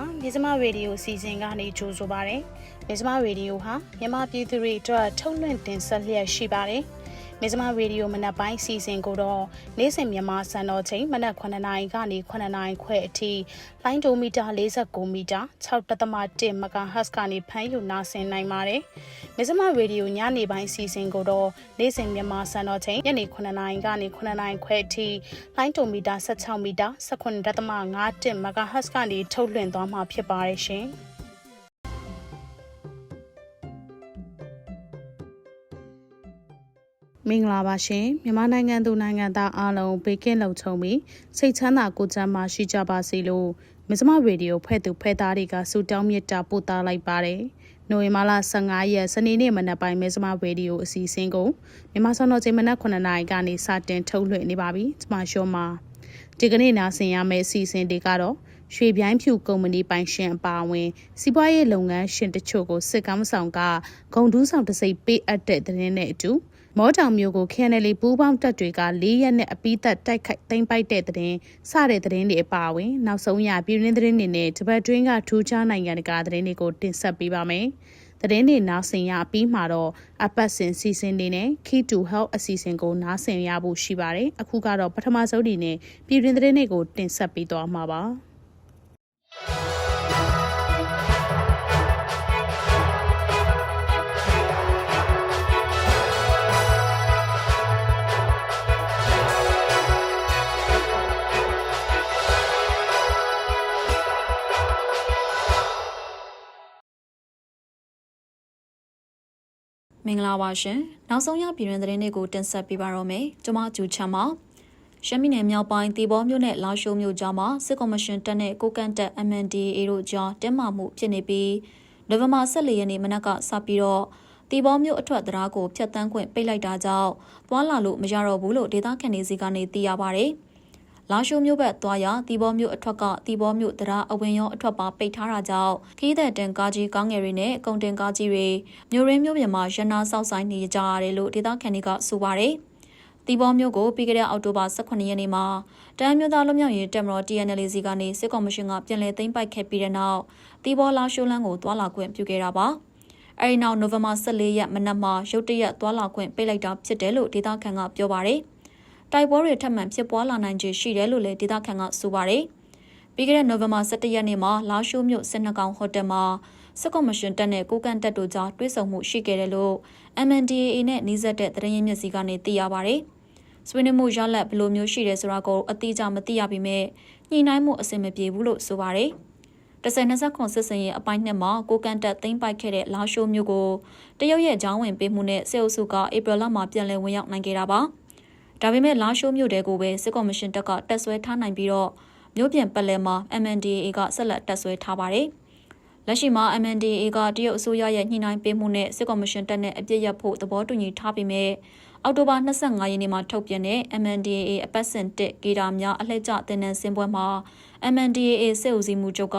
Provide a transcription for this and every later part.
မင်္ဂလာပါမြေစမရေဒီယိုစီစဉ်ကနေကြိုဆိုပါရစေမြေစမရေဒီယိုဟာမြန်မာပြည်သူတွေအတွက်ထုတ်လွှင့်တင်ဆက်လျက်ရှိပါတယ် မြေစမရေဒီယိုမနက်ပိုင်းစီစဉ်ကိုတော့နေ့စဉ်မြန်မာစံတော်ချိန်မနက်9နာရီကနေ9နာရီခွဲအထိလိုင်းဒိုမီတာ49မီတာ6.1 MHz ကနေဖမ်းယူနာဆင်နိုင်ပါတယ်မြေစမရေဒီယိုညနေပိုင်းစီစဉ်ကိုတော့နေ့စဉ်မြန်မာစံတော်ချိန်ညနေ9နာရီကနေ9နာရီခွဲအထိလိုင်းဒိုမီတာ16မီတာ19.5 MHz ကနေထုတ်လွှင့်သွားမှာဖြစ်ပါတယ်ရှင်။ မင်္ဂလာပါရှင်မြန်မာနိုင်ငံသူနိုင်ငံသားအားလုံးဘေးကင်းလုံခြုံပြီးစိတ်ချမ်းသာကိုယ်ချမ်းသာရှိကြပါစေလို့မစ္စမရေဒီယိုဖွဲ့သူဖွဲ့သားတွေကဆုတောင်းမြတ်တာပို့သားလိုက်ပါတယ်နိုဝင်ဘာလ15ရက်စနေနေ့မနက်ပိုင်းမစ္စမရေဒီယိုအစီအစဉ်ကိုမြန်မာစံတော်ချိန်မနက်9နာရီကနေစတင်ထုတ်လွှင့်နေပါပြီကျွန်မရှောမှာဒီကနေ့နားဆင်ရမယ့်အစီအစဉ်တွေကတော့ရွှေပြိုင်းဖြူကုမ္ပဏီပိုင်ရှင်အပါအဝင်စီးပွားရေးလုပ်ငန်းရှင်တချို့ကိုစစ်ကောင်းဆောင်ကဂုံဒူးဆောင်တစိမ့်ပေးအပ်တဲ့သတင်းနဲ့အတူ မောတောင်မျိုးကို KNL ပူးပေါင်းတပ်တွေက၄ရက်နဲ့အပိသက်တိုက်ခိုက်သိမ်းပိုက်တဲ့သတင်းစတဲ့သတင်းတွေအပါအဝင်နောက်ဆုံးရပြည်တွင်းသတင်းတွေနဲ့တပတ်တွင်းကထူးခြားနိုင်ငံတကာသတင်းတွေကိုတင်ဆက်ပေးပါမယ်။သတင်းတွေနားဆင်ရပြီးမှတော့အပတ်စဉ်စီစဉ်နေနဲ့ Key to Health အစီအစဉ်ကိုနားဆင်ရဖို့ရှိပါတယ်။အခုကတော့ပထမဆုံးဒီနဲ့ပြည်တွင်းသတင်းတွေကိုတင်ဆက်ပေးသွားမှာပါ။ မင်္ဂလာပါရှင်နောက်ဆုံးရပြည်တွင်သတင်းတွေကိုတင်ဆက်ပေးပါရမယ်ကျွန်မကျူချမ်းပါရှမ်းပြည်နယ်မြောက်ပိုင်းတီဘောမြို့နယ်လာရှိုးမြို့ကြားမှာစစ်ကော်မရှင်တပ်နဲ့ကိုကန့်တပ် MNDAA တို့ကြားတင်းမာမှုဖြစ်နေပြီးနိုဝင်ဘာ14ရက်နေ့မနက်ကစပြီးတော့တီဘောမြို့အထွက်တရားကိုဖျက်ဆီးခွင့်ပိတ်လိုက်တာကြောင့်သွာလာလို့မရတော့ဘူးလို့ဒေသခံတွေစီကနေသိရပါဗျ။ လာရှိုးမြို့ဘက်သွားရတီဘောမြို့အထွက်ကတီဘောမြို့တရားအဝင်ရောအထွက်ပါပိတ်ထားတာကြောင့်ခီးတဲ့တန်ကားကြီးကောင်းငယ်တွေနဲ့ကုန်တင်ကားကြီးတွေမြို့ရင်းမြို့ပြင်မှာရနာဆောက်ဆိုင်နေကြရတယ်လို့ဒေသခံတွေကဆိုပါတယ်။တီဘောမြို့ကိုပြီးခဲ့တဲ့အောက်တိုဘာ18ရက်နေ့မှာတမ်းမြို့သားလူမျိုးရေးတက်မတော် TNL စီကနေစစ်ကော်မရှင်ကပြန်လည်သိမ်းပိုက်ခဲ့ပြီးတဲ့နောက်တီဘောလာရှိုးလန်းကိုသွာလာခွင့်ပြုခဲ့တာပါ။အဲဒီနောက်နိုဝင်ဘာ14ရက်မနက်မှာရုတ်တရက်သွာလာခွင့်ပိတ်လိုက်တာဖြစ်တယ်လို့ဒေသခံကပြောပါတယ်။ တိုက်ပွဲတွေထပ်မံဖြစ်ပွားလာနိုင်ခြေရှိတယ်လို့လည်းဒေသခံကဆိုပါတယ်။ပြီးခဲ့တဲ့နိုဝင်ဘာ17ရက်နေ့မှာလာရှိုးမြို့စစ်နှကောင်ဟိုတယ်မှာစစ်ကော်မရှင်တပ်နဲ့ကိုကန်တပ်တို့ကြားတွဲဆုံမှုရှိခဲ့တယ်လို့ MNDAA နဲ့နှီးစပ်တဲ့သတင်းရင်းမြစ်စီကနေသိရပါတယ်။ဆွေးနွေးမှုရလဒ်ဘယ်လိုမျိုးရှိတယ်ဆိုတာကိုအတိအကျမသိရပေမဲ့ညှိနှိုင်းမှုအဆင်မပြေဘူးလို့ဆိုပါတယ်။တစ်ဆယ်နှစ်ဆက်ခွန်စစ်စင်ရဲ့အပိုင်းနှစ်မှာကိုကန်တက်သိမ်းပိုက်ခဲ့တဲ့လာရှိုးမျိုးကိုတရုတ်ရဲ့ကြောင်းဝင်ပေးမှုနဲ့စေအုပ်စုကဧပြီလမှာပြန်လည်ဝင်ရောက်နိုင်ခဲ့တာပါ။ ဒါပေမဲ့လာရှိုးမြို့တဲကိုပဲစစ်ကော်မရှင်တပ်ကတက်ဆွဲထားနိုင်ပြီးတော့မြို့ပြင်ပတ်လည်မှာ MNDAA ကဆက်လက်တက်ဆွဲထားပါတယ်။လက်ရှိမှာ MNDAA ကတရုတ်အစိုးရရဲ့ညှိနှိုင်းပေးမှုနဲ့စစ်ကော်မရှင်တပ်နဲ့အပြစ်ရဖို့သဘောတူညီထားပြီးမြဲအောက်တိုဘာ25ရက်နေ့မှာထုတ်ပြန်တဲ့ MNDAA အပတ်စဉ်1ဂီတာများအလှည့်ကျတင်နန်းစင်ပွဲမှာ MNDAA စစ်ဦးစီးမှုချုပ်က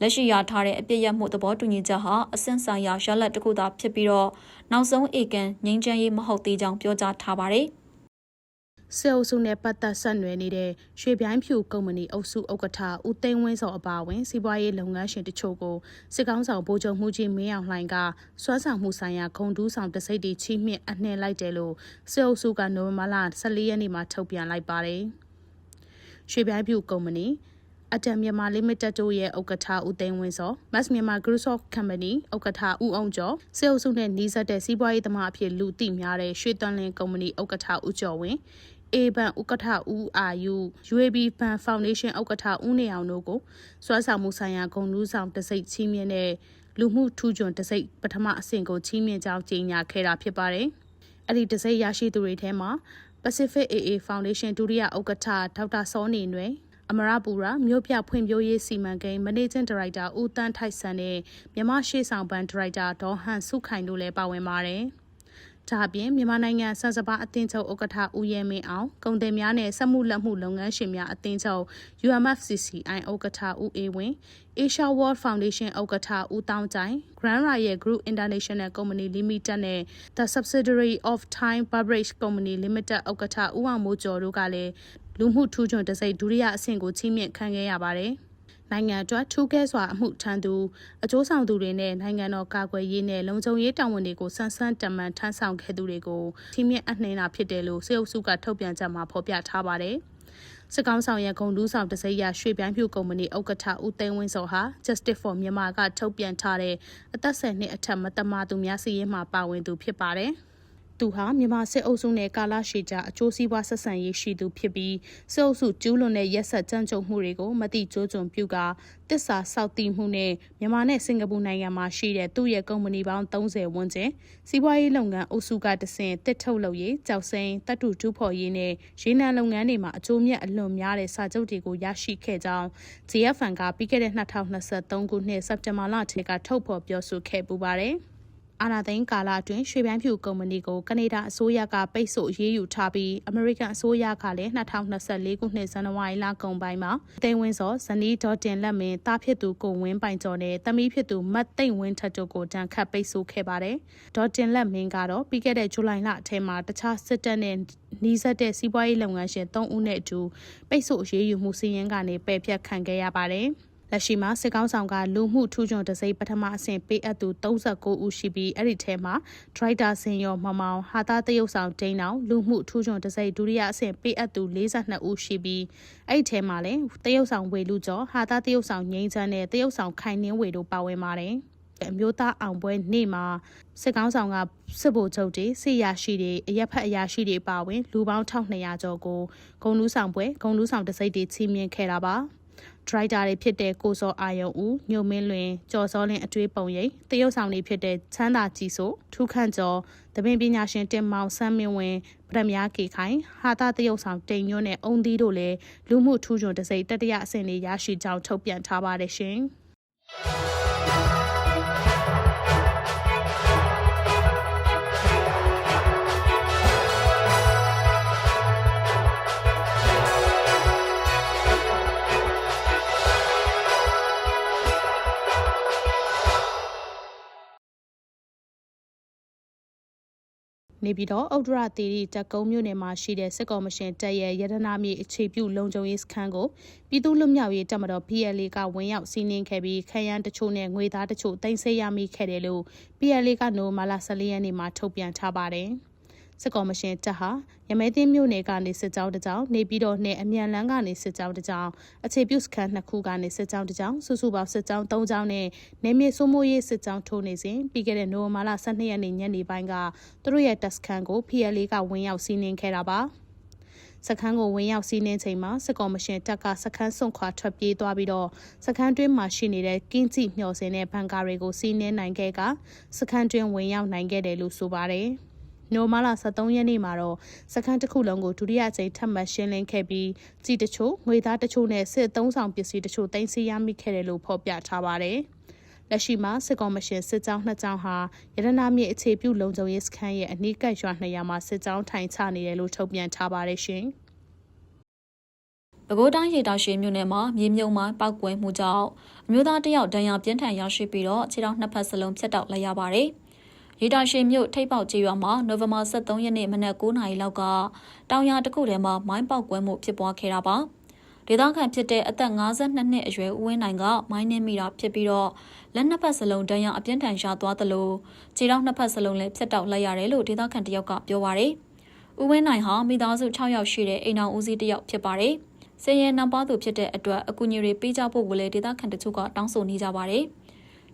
လက်ရှိရထားတဲ့အပြစ်ရမှုသဘောတူညီချက်ဟာအဆင့်ဆိုင်ရာရလဒ်တစ်ခုသာဖြစ်ပြီးတော့နောက်ဆုံးဧကန်ငြိမ်းချမ်းရေးမဟုတ်သေးကြောင်းပြောကြားထားပါတယ်။ စစ်အုပ်စုနဲ့ပတ်သက်ဆက်နွယ်နေတဲ့ရွှေပြိုင်းဖြူကုမ္ပဏီအုပ်စုဥက္ကဋ္ဌဦးသိန်းဝင်းစောအပါအဝင်စီးပွားရေးလုပ်ငန်းရှင်တချို့ကိုစစ်ကောင်းဆောင်ဗိုလ်ချုပ်မှုကြီးမင်းအောင်လှိုင်ကစွမ်းဆောင်မှုဆိုင်ရာဂုံတူးဆောင်တစိမ့်တီချီးမြှင့်အနှင်လိုက်တယ်လို့စစ်အုပ်စုကနိုဝင်ဘာလ14ရက်နေ့မှာထုတ်ပြန်လိုက်ပါတယ်။ရွှေပြိုင်းဖြူကုမ္ပဏီအတံမြန်မာလိမိတက်တို့ရဲ့ဥက္ကဋ္ဌဦးသိန်းဝင်းစော Mass Myanmar Group of Company ဥက္ကဋ္ဌဦးအောင်ကျော်စေအုပ်စုနဲ့နှီးစပ်တဲ့စီးပွားရေးသမားအဖြစ်လူသိများတဲ့ရွှေသွန်လင်းကုမ္ပဏီဥက္ကဋ္ဌဦးကျော်ဝင်း A ဘန်ဥက္ကဋ္ဌဦးအာယု UAB ဘန်ဖောင်ဒေးရှင်းဥက္ကဋ္ဌဦးနေအောင်တို့ကိုစွမ်းဆောင်မှုဆိုင်ရာဂုဏ်ထူးဆောင်တစိမ့်ချီးမြှင့်တဲ့လူမှုထူးချွန်တစိမ့်ပထမအဆင့်ကိုချီးမြှင့်ကြောင်းကြေညာခဲ့တာဖြစ်ပါတယ်။အဲ့ဒီတစိမ့်ရရှိသူတွေထဲမှာ Pacific AA Foundation ဒုတိယဥက္ကဋ္ဌဒေါက်တာစောနေနွယ်အမရပူရာမြို့ပြဖွံ့ဖြိုးရေးစီမံကိန်းမန်နေဂျင်ဒါရိုက်တာဦးတန်းထိုက်ဆန်နဲ့မြန်မာရှေ့ဆောင်ဘဏ်ဒါရိုက်တာဒေါ်ဟန်စုခိုင်တို့လည်းပါဝင်ပါတယ်။ ဒါအပြင်မြန်မာနိုင်ငံစံစပါအသင်းချုပ်ဥက္ကဋ္ဌဦးရဲမင်းအောင်ကုန်တယ်များနဲ့စက်မှုလက်မှုလုပ်ငန်းရှင်များအသင်းချုပ် UMFCCI ဥက္ကဋ္ဌဦးအေဝင်း Asia World Foundation ဥက္ကဋ္ဌဦးတောင်းကြိုင် Grand Royal Group International Company Limited နဲ့ The Subsidiary of Thai Beverage Company Limited ဥက္ကဋ္ဌဦးအောင်မိုးကျော်တို့ကလည်းလူမှုထူးချွန်တစိမ့်ဒုတိယအဆင့်ကိုချီးမြှင့်ခံခဲ့ရပါတယ်။ နိုင်ငံအတွက်ထူးကဲစွာအမှုထမ်းသူအကျိုးဆောင်သူတွေနဲ့နိုင်ငံတော်ကာကွယ်ရေးနဲ့လုံခြုံရေးတာဝန်တွေကိုဆန်းဆန်းတမန်ထမ်းဆောင်ခဲ့သူတွေကိုထိမြင့်အနှင်းတာဖြစ်တယ်လို့စေအုပ်စုကထုတ်ပြန်ချက်မှာဖော်ပြထားပါတယ်။စစ်ကောင်ဆောင်ရဲ့ဂုံလူးဆောင်တစိမ့်ရရွှေပြိုင်းဖြူကုမ္ပဏီဥက္ကဋ္ဌဦးသိန်းဝင်းစောဟာ Justice for Myanmar ကထုတ်ပြန်ထားတဲ့အသက်ဆက်နှစ်အထက်မတမာသူများစီရင်မှာပါဝင်သူဖြစ်ပါတယ်။ သူဟာမြန်မာစစ်အုပ်စုနဲ့ကာလရှည်ကြာအကျိုးစီးပွားဆက်ဆံရေးရှိသူဖြစ်ပြီးစစ်အုပ်စုကျူးလွန်တဲ့ရက်ဆက်ကြမ်းကြုတ်မှုတွေကိုမတိကျိုးကျွံပြုကာတစ္ဆာစောက်တည်မှုနဲ့မြန်မာနဲ့စင်ကာပူနိုင်ငံမှာရှိတဲ့သူ့ရဲ့ကုမ္ပဏီပေါင်း30ဝန်းကျင်စီးပွားရေးလုပ်ငန်းအုပ်စုကတဆင့်တစ်ထုတ်လုပ်ရေးကြောက်စိမ်းတတ်တူတူဖော်ရေးနဲ့ရေနံလုပ်ငန်းတွေမှာအကျိုးမြတ်အလွန်များတဲ့စာချုပ်တွေကိုရရှိခဲ့ကြောင်း GFN ကပြီးခဲ့တဲ့2023ခုနှစ်စက်တင်ဘာလထဲကထုတ်ဖော်ပြောဆိုခဲ့ပူပါတယ်။ အာနာသိန်းကာလအတွင်းရွှေပြိုင်းဖြူကုမ္ပဏီကိုကနေဒါအစိုးရကပိတ်ဆို့အရေးယူထားပြီးအမေရိကန်အစိုးရကလည်း2024ခုနှစ်ဇန်နဝါရီလကုန်ပိုင်းမှာသိန်းဝင်းစောဇနီးဒေါ်တင်လက်မင်းတားဖြစ်သူကိုဝင်းပိုင်ကျော်နဲ့တမီးဖြစ်သူမတ်သိမ့်ဝင်းထက်တို့ကိုတန်ခတ်ပိတ်ဆို့ခဲ့ပါတယ်။ဒေါ်တင်လက်မင်းကတော့ပြီးခဲ့တဲ့ဇူလိုင်လအထက်မှာတခြားစစ်တပ်နဲ့နှီးစပ်တဲ့စီးပွားရေးလုပ်ငန်းရှင်၃ဦးနဲ့အတူပိတ်ဆို့အရေးယူမှုစီးရင်ကနေပယ်ဖျက်ခံခဲ့ရပါတယ်။ လက်ရှိမှာစစ်ကောင်းဆောင်ကလူမှုထူးချွန်တစိပထမအဆင့်ပေးအပ်သူ39ဦးရှိပြီးအဲ့ဒီထဲမှာဒရိုက်တာစင်ရောမမောင်ဟာသားတရုတ်ဆောင်ဒိန်းအောင်လူမှုထူးချွန်တစိဒုတိယအဆင့်ပေးအပ်သူ42ဦးရှိပြီးအဲ့ဒီထဲမှာလည်းတရုတ်ဆောင်ဝေလူကျော်ဟာသားတရုတ်ဆောင်ငိမ့်ချမ်းနဲ့တရုတ်ဆောင်ခိုင်နှင်းဝေတို့ပါဝင်ပါတယ်အမျိုးသားအောင်ပွဲနေ့မှာစစ်ကောင်းဆောင်ကစစ်ဗိုလ်ချုပ်တွေစစ်ရရှိတွေအရက်ဖက်အရာရှိတွေပါဝင် လူပေါင်း1200ကျော်ကိုဂုံလူးဆောင်ပွဲဂုံလူးဆောင်တစိမ့်တွေချီးမြှင့်ခဲ့တာပါ ဒရိုက်တာတွေဖြစ်တဲ့ကိုစောအာယုံဦးညိုမင်းလွင်ကျော်စောလင်းအတွေးပုံရိပ်တရုတ်ဆောင်တွေဖြစ်တဲ့ချမ်းသာကြည်ဆိုထူးခန့်ကျော်တပင်ပညာရှင်တင်မောင်ဆန်းမင်းဝင်းပရမယာကေခိုင်ဟာတာတရုတ်ဆောင်တိန်ညွန်းနဲ့အုံသီးတို့လည်းလူမှုထူးချွန်တစိတတရအဆင့်လေးရရှိကြောင်းထုတ်ပြန်ထားပါတယ်ရှင်။ နေပြီးတော့ဥဒ္ဒရတီရီတက်ကုန်းမြို့နယ်မှာရှိတဲ့စစ်ကော်မရှင်တပ်ရဲ့ရတနာမြေအခြေပြုလုံခြုံရေးစခန်းကိုပြည်သူ့လွတ်မြောက်ရေးတပ်မတော် PLA ကဝင်ရောက်စီးနင်းခဲ့ပြီးခရမ်းတချို့နဲ့ငွေသားတချို့တင်ဆက်ရမိခဲ့တယ်လို့ PLA ကနိုမာလာ14ရက်နေ့မှာထုတ်ပြန်ထားပါတယ်။ စစ်ကော်မရှင်တပ်ဟာရမဲသိမ်းမြို့နယ်ကနေစစ်ကြောင်းတစ်ကြောင်းနေပြီးတော့နဲ့အမြန်လန်းကနေစစ်ကြောင်းတစ်ကြောင်းအခြေပြုစခန်းနှစ်ခုကနေစစ်ကြောင်းတစ်ကြောင်းစုစုပေါင်းစစ်ကြောင်း၃ကြောင်းနဲ့နေမြေစိုးမိုးရေးစစ်ကြောင်းထိုးနေစဉ်ပြီးခဲ့တဲ့နိုဝင်ဘာလ12ရက်နေ့ညနေပိုင်းကသူတို့ရဲ့တပ်စခန်းကို PLA ကဝင်ရောက်စီးနင်းခဲ့တာပါစခန်းကိုဝင်ရောက်စီးနှင်းချိန်မှာစစ်ကော်မရှင်တပ်ကစခန်းစွန့်ခွာထွက်ပြေးသွားပြီးတော့စခန်းတွင်းမှာရှိနေတဲ့ကင်းကြည့်မျှော်စင်တဲ့ဘန်ကာတွေကိုစီးနှင်းနိုင်ခဲ့ကစခန်းတွင်းဝင်ရောက်နိုင်ခဲ့တယ်လို့ဆိုပါတယ်။ နိုမာလာ23ရက်နေ့မှာတော့စခန်းတစ်ခုလုံးကိုဒုတိယအကြိမ်ထပ်မံရှင်းလင်းခဲ့ပြီးကြည်တချို့ငွေသားတချို့နဲ့စစ်သုံးဆောင်ပစ္စည်းတချို့တင်စီရမိခဲ့တယ်လို့ဖော်ပြထားပါတယ်။လက်ရှိမှာစစ်ကော်မရှင်စစ်ကြောင်းနှစ်ကြောင်းဟာရတနာမြေအခြေပြုလုံခြုံရေးစခန်းရဲ့အနီးကပ်ရွာနှစ်ရွာမှာစစ်ကြောင်းထိုင်ချနေတယ်လို့ထုတ်ပြန်ထားပါတယ်ရှင်။ပဲခူးတိုင်းရေတာရှည်မြို့နယ်မှာမြေမြုံမိုင်းပောက်ကွဲမှုကြောင့်အမျိုးသားတယောက်ဒဏ်ရာပြင်းထန်ရရှိပြီးတော့ခြေထောက်နှစ်ဖက်စလုံးဖြတ်တောက်လိုက်ရပါတယ်။ ရေတာရှည်မြို့ထိပ်ပေါက်ကျေးရွာမှာနိုဝင်ဘာ23ရက်နေ့မနက်9:00နာရီလောက်ကတောင်ယာတစ်ခုထဲမှာမိုင်းပေါက်ကွဲမှုဖြစ်ပွားခဲ့တာပါဒေသခံဖြစ်တဲ့အသက်52နှစ်အရွယ်ဦးဝင်းနိုင်ကမိုင်းနှင်းမိတာဖြစ်ပြီးတော့လက်နှစ်ဖက်စလုံးဒဏ်ရာအပြင်းထန်ရသွားသလိုခြေထောက်နှစ်ဖက်စလုံးလည်းဖြတ်တောက်လိုက်ရတယ်လို့ဒေသခံတယောက်ကပြောပါရယ်ဦးဝင်းနိုင်ဟာမိသားစု6ယောက်ရှိတဲ့အိမ်တော်ဦးစီးတယောက်ဖြစ်ပါတယ်။စည်ရင်နံပါတ်သူဖြစ်တဲ့အတွက်အကူအညီတွေပေးကြဖို့ကိုလည်းဒေသခံတချို့ကတောင်းဆိုနေကြပါတယ်။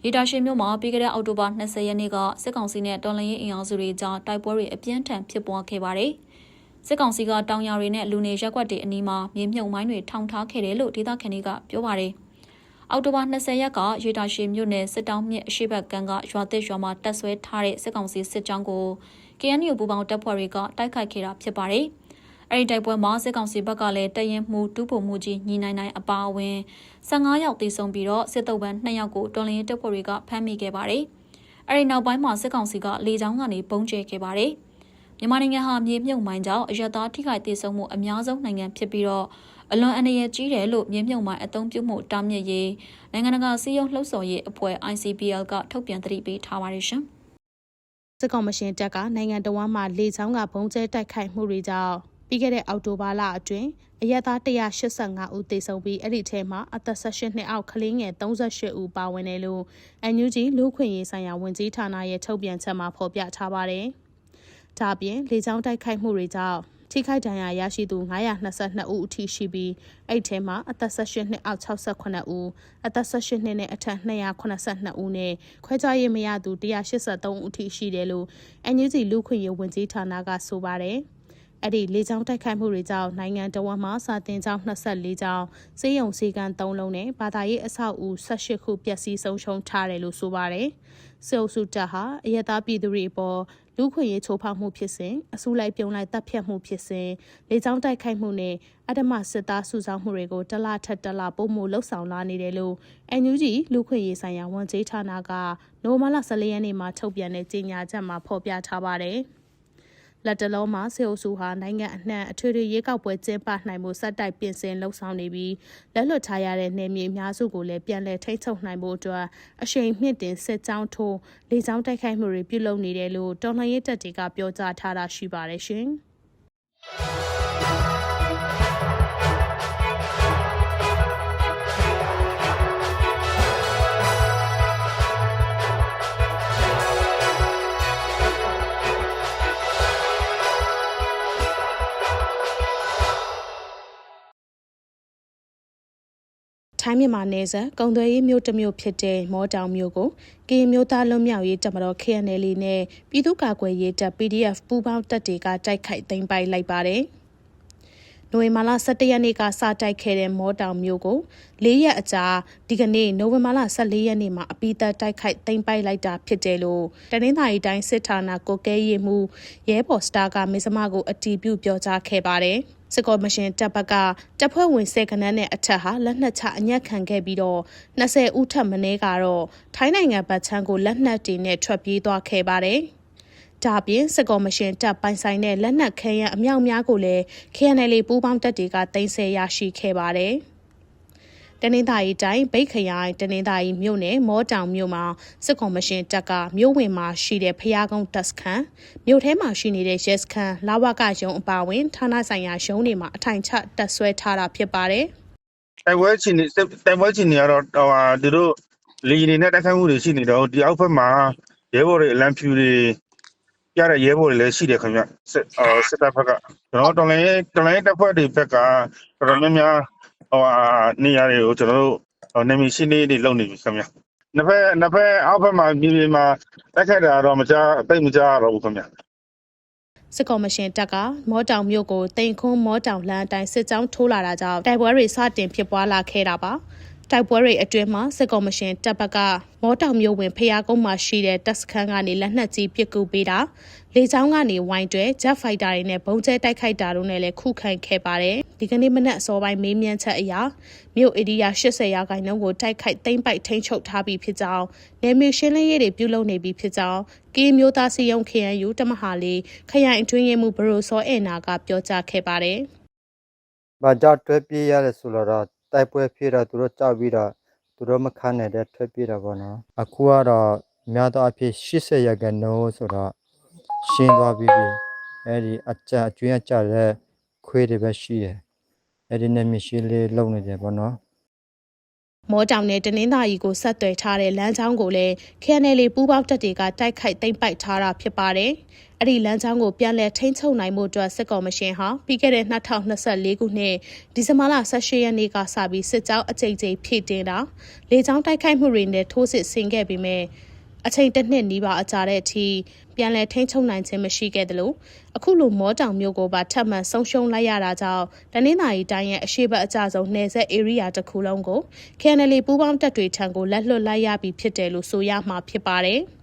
ရီတာရှင်မြို့မှာပြီးခဲ့တဲ့အောက်တိုဘာ20ရက်နေ့ကစစ်ကောင်စီနဲ့တော်လှန်ရေးအင်အားစုတွေကြားတိုက်ပွဲတွေအပြင်းထန်ဖြစ်ပွားခဲ့ပါတယ်။စစ်ကောင်စီကတောင်ယာတွေနဲ့လူနေရက်ွက်တွေအနီးမှာမြေမြုပ်မိုင်းတွေထောင်ထားခဲ့တယ်လို့ဒေသခံတွေကပြောပါတယ်။အောက်တိုဘာ20ရက်ကရီတာရှင်မြို့နယ်စစ်တောင်းမြစ်အရှိဘက်ကန်းကရွာသစ်ရွာမှာတက်ဆွဲထားတဲ့စစ်ကောင်စီစစ်ကြောင်းကို KNU ပူပေါင်းတပ်ဖွဲ့တွေကတိုက်ခိုက်ခဲ့တာဖြစ်ပါတယ်။ အဲဒီတိုက်ပွဲမှာစစ်ကောင်စီဘက်ကလည်းတရင်မှုတူးဖို့မှုကြီးညီနိုင်နိုင်အပါအဝင်15ယောက်သေဆုံးပြီးတော့စစ်တုပ်ပန်း2ယောက်ကိုတော်လင်းတပ်ဖွဲ့တွေကဖမ်းမိခဲ့ပါတယ်။အဲဒီနောက်ပိုင်းမှာစစ်ကောင်စီကလေကြောင်းကနေပုံကျဲခဲ့ပါတယ်။မြန်မာနိုင်ငံဟာမြေမြုပ်မိုင်းကြောင့်အရသာထိခိုက်သေဆုံးမှုအများဆုံးနိုင်ငံဖြစ်ပြီးတော့အလွန်အနေရကြီးတယ်လို့မြေမြုပ်မိုင်းအသုံးပြုမှုတားမြစ်ရေးနိုင်ငံတကာစီးရုံးလှုပ်ဆော်ရေးအဖွဲ့ ICPL ကထုတ်ပြန်သတိပေးထားပါတယ်ရှင်။စစ်ကောင်မရှင်တပ်ကနိုင်ငံတော်ဝန်မှလေကြောင်းကဘုံကျဲတိုက်ခိုက်မှုတွေကြောင့် ပြီးခဲ့တဲ့အောက်တိုဘာလအတွင်းအရက်သား185ဦးသေဆုံးပြီးအဲ့ဒီထဲမှာအသက်18နှစ်အောက်ကလေးငယ်38ဦးပါဝင်တယ်လို့ NUG လူ့ခွင့်ရေးဆိုင်ရာဝန်ကြီးဌာနရဲ့ထုတ်ပြန်ချက်မှာဖော်ပြထားပါတယ်။ဒါ့အပြင်လေကြောင်းတိုက်ခိုက်မှုတွေကြောင့်ထိခိုက်ဒဏ်ရာရရှိသူ922ဦးအထိရှိပြီးအဲ့ထဲမှာအသက်18နှစ်အောက်68ဦးအသက်18နှစ်နဲ့အထက်282ဦးနဲ့ခွဲခြားရေးမရသူ183ဦးအထိရှိတယ်လို့ NUG လူ့ခွင့်ရေးဝန်ကြီးဌာနကဆိုပါတယ်။ အဲ့ဒီလေကြောင်းတိုက်ခိုက်မှုတွေကြောင့်နိုင်ငံတော်ဝန်မှစာတင်ကျောင်း24ကျောင်းစေယုံစီကံ3လုံးနဲ့ဘာသာရေးအဆောက်အဦ18ခုပျက်စီးဆုံးရှုံးထားတယ်လို့ဆိုပါတယ်။စေအုပ်စုတပ်ဟာအယက်သားပြည်သူတွေအပေါ်လူခွင့်ရေးချိုးဖောက်မှုဖြစ်စဉ်အစုလိုက်ပြုံလိုက်တပ်ဖြတ်မှုဖြစ်စဉ်လေကြောင်းတိုက်ခိုက်မှုနဲ့အဓမ္မစစ်သားစုဆောင်းမှုတွေကိုတလထက်တလပုံမှုလှုပ်ဆောင်လာနေတယ်လို့ NUG လူခွင့်ရေးဆိုင်ရာဝန်ကြီးဌာနကနိုမလ14ရက်နေ့မှာထုတ်ပြန်တဲ့ကြေညာချက်မှာဖော်ပြထားပါတယ်။ လက်တလုံးမှာစေအုပ်စုဟာနိုင်ငံအနှံ့အထွေထွေရေးကောက်ပွဲကျင်းပနိုင်မှုစက်တိုက်ပြင်ဆင်လှုပ်ဆောင်နေပြီးလက်လွတ်ထားရတဲ့နေမြေအများစုကိုလည်းပြန်လည်ထိန်းချုပ်နိုင်ဖို့အတွက်အရှိန်မြင့်တင်စစ်ကြောင်းထိုးလေကြောင်းတိုက်ခိုက်မှုတွေပြုလုပ်နေတယ်လို့တော်လှန်ရေးတပ်တွေကပြောကြားထားတာရှိပါတယ်ရှင်။ ထိုင်းမြန်မာနယ်စပ်ကုံသွဲရေးမြို့တစ်မြို့ဖြစ်တဲ့မောတောင်မြို့ကိုကရင်မျိုးသားလွတ်မြောက်ရေးတပ်မတော် KNL နဲ့ပြည်သူ့ကာကွယ်ရေးတပ် PDF ပူးပေါင်းတပ်တွေကတိုက်ခိုက်သိမ်းပိုက်လိုက်ပါတယ်။နိုဝင်ဘာလ17ရက်နေ့ကစတိုက်ခဲ့တဲ့မောတောင်မြို့ကို၄ရက်အကြာဒီကနေ့နိုဝင်ဘာလ14ရက်နေ့မှာအပိသက်တိုက်ခိုက်သိမ်းပိုက်လိုက်တာဖြစ်တယ်လို့တနင်္သာရီတိုင်းစစ်ဌာနကိုကဲရေးမှုရဲဘော်စတာကမေစမကိုအတီးပြုပြောကြားခဲ့ပါတယ်။ စစ်ကော်မရှင်တပ်ဘက်ကတပ်ဖွဲ့ဝင်၁၀ခန်းနဲ့အထက်ဟာလက်နက်ချအညက်ခံခဲ့ပြီးတော့20ဦးထပ်မင်းကတော့ထိုင်းနိုင်ငံဘက်ချမ်းကိုလက်နက်တွေနဲ့ထွက်ပြေးသွားခဲ့ပါတယ်။ဒါပြင်စစ်ကော်မရှင်တပ်ပိုင်ဆိုင်တဲ့လက်နက်ခဲယံအမြောက်များကိုလည်း KNL ပူးပေါင်းတပ်တွေကတင်ဆက်ရရှိခဲ့ပါတယ်။ တနင်္သာရီတိုင်းဗိတ်ခရိုင်တနင်္သာရီမြို့နယ်မောတောင်မြို့မှာစစ်ကောင်မရှင်တပ်ကမြို့ဝင်မှာရှိတဲ့ဖျားကုန်းတပ်စခန်းမြို့ထဲမှာရှိနေတဲ့ရဲစခန်းလာဝကရုံအပါဝင်ဌာနဆိုင်ရာရုံးတွေမှာအထိုင်ချတပ်ဆွဲထားတာဖြစ်ပါတယ်။တိုက်ပွဲချီနေတိုက်ပွဲချီနေရတော့ဟိုဟာသူတို့လေရင်တွေနဲ့တိုက်ခိုက်မှုတွေရှိနေတော့ဒီအောက်ဘက်မှာရဲဘော်တွေအလံဖြူတွေပြတဲ့ရဲဘော်တွေလည်းရှိတယ်ခင်ဗျစစ်အော်စစ်တပ်ဘက်ကကျွန်တော်တော်လည်းတော်လည်းတပ်ဖွဲ့တွေဘက်ကတော်တော်များများ ဟိုနေရာတွေကိုကျွန်တော်တို့နေမီရှင်းလေးတွေလုပ်နေပြီခင်ဗျ။နှစ်ဖက်နှစ်ဖက်အောက်ဖက်မှာမြေပြင်မှာတက်ခတ်တာတော့မကြားတိတ်မကြားတော့ဘူးခင်ဗျ။စစ်ကော်မရှင်တပ်ကမောတောင်မြို့ကိုတိန်ခွန်းမောတောင်လမ်းအတိုင်းစစ်ကြောင်းထိုးလာတာကြောင့်တိုက်ပွဲတွေစတင်ဖြစ်ပွားလာခဲ့တာပါ။ တိုက်ပွဲတွေအတွင်းမှာစစ်ကော်မရှင်တပ်ဘက်ကမော်တောင်မြို့ဝင်ဖျားကုန်းမှာရှိတဲ့တပ်စခန်းကနေလက်နက်ကြီးပစ်ကူပေးတာလေကြောင်းကနေဝိုင်းတွဲဂျက်ဖိုက်တာတွေနဲ့ဘုံကျဲတိုက်ခိုက်တာတို့နဲ့လည်းခုခံခဲ့ပါတယ်ဒီကနေ့မနက်အစောပိုင်းမေးမြန်းချက်အရမြို့ဧရိယာ80ရာခိုင်နှုန်းကိုတိုက်ခိုက်သိမ်းပိုက်ထိန်းချုပ်ထားပြီးဖြစ်ကြောင်းနယ်မြေရှင်းလင်းရေးတွေပြုလုပ်နေပြီးဖြစ်ကြောင်းကီမျိုးသားစီယုံ KNU တမဟာလေးခရိုင်အတွင်းရေးမှူးဘရိုစောအဲနာကပြောကြားခဲ့ပါတယ်။ဘာကြောင့်တွဲပြေးရလဲဆိုတော့ တိုက်ပွဲဖြစ်တော့သူတို့ကြောက်ပြီးတော့သူတို့မခံနိုင်တဲ့ထွက်ပြေးတာပေါ့နော်အခုကတော့များသောအားဖြင့်80ရာခိုင်နှုန်းဆိုတော့ရှင်းသွားပြီးပြီအဲ့ဒီအကြအကျွင်းအကြတဲ့ခွေးတွေပဲရှိတယ်အဲ့ဒီနဲ့မရှိလေးလုံနေတယ်ပေါ့နော် မောတောင်နဲ့တနင်္သာရီကိုဆက်သွယ်ထားတဲ့လမ်းကြောင်းကိုလည်း KNL ပူးပေါင်းတပ်တွေကတိုက်ခိုက်သိမ်းပိုက်ထားတာဖြစ်ပါတယ်။အဲ့ဒီလမ်းကြောင်းကိုပြန်လည်ထိန်းချုပ်နိုင်မှုအတွက်စစ်ကောင်မရှင်ဟာပြီးခဲ့တဲ့2024ခုနှစ်ဒီဇင်ဘာလ18ရက်နေ့ကစပြီးစစ်ကြောင်းအကြိမ်ကြိမ်ဖြည့်တင်တာလေကြောင်းတိုက်ခိုက်မှုတွေနဲ့ထိုးစစ်ဆင်ခဲ့ပြီးမြဲအချိန်တစ်နှစ်နီးပါအကြာတဲ့အထိ ပြန်လည်ထိန်းချုပ်နိုင်ခြင်းမရှိခဲ့သလိုအခုလိုမောတောင်မြို့ကိုပါထပ်မံဆုံးရှုံးလိုက်ရတာကြောင့်တနင်္သာရီတိုင်းရဲ့အရှိတ်အကျဆုံးနယ်စပ် area တစ်ခုလုံးကို KNL ပူးပေါင်းတပ်တွေထံကိုလက်လွတ်လိုက်ရပြီဖြစ်တယ်လို့ဆိုရမှာဖြစ်ပါတယ်။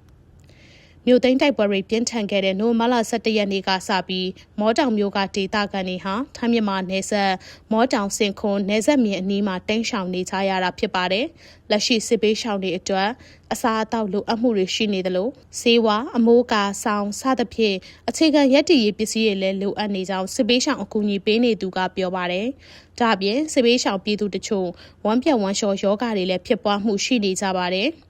မြို့သိမ်းတိုက်ပွဲတွေပြင်းထန်ခဲ့တဲ့နိုမလာ17ရက်နေ့ကစပြီးမောတောင်မြို့ကဒေသခံတွေဟာထိုင်းမြန်မာနယ်စပ်မောတောင်စင်ခွန်နယ်စပ်မြေအနီးမှာတိမ်းရှောင်နေကြရတာဖြစ်ပါတယ်။လက်ရှိစစ်ပေးရှောင်တွေအတွက်အစာအသောက်လိုအပ်မှုတွေရှိနေသလိုဆေးဝါးအမိုးကာဆောင်းစသဖြင့်အခြေခံရက်တည်ရေးပစ္စည်းတွေလည်းလိုအပ်နေကြောင်းစစ်ပေးရှောင်အကူအညီပေးနေသူကပြောပါတယ်။ဒါ့အပြင်စစ်ပေးရှောင်ပြည်သူတချို့ဝမ်းပြက်ဝမ်းလျှော်ယောဂါတွေလည်းဖြစ်ပွားမှုရှိနေကြပါတယ်။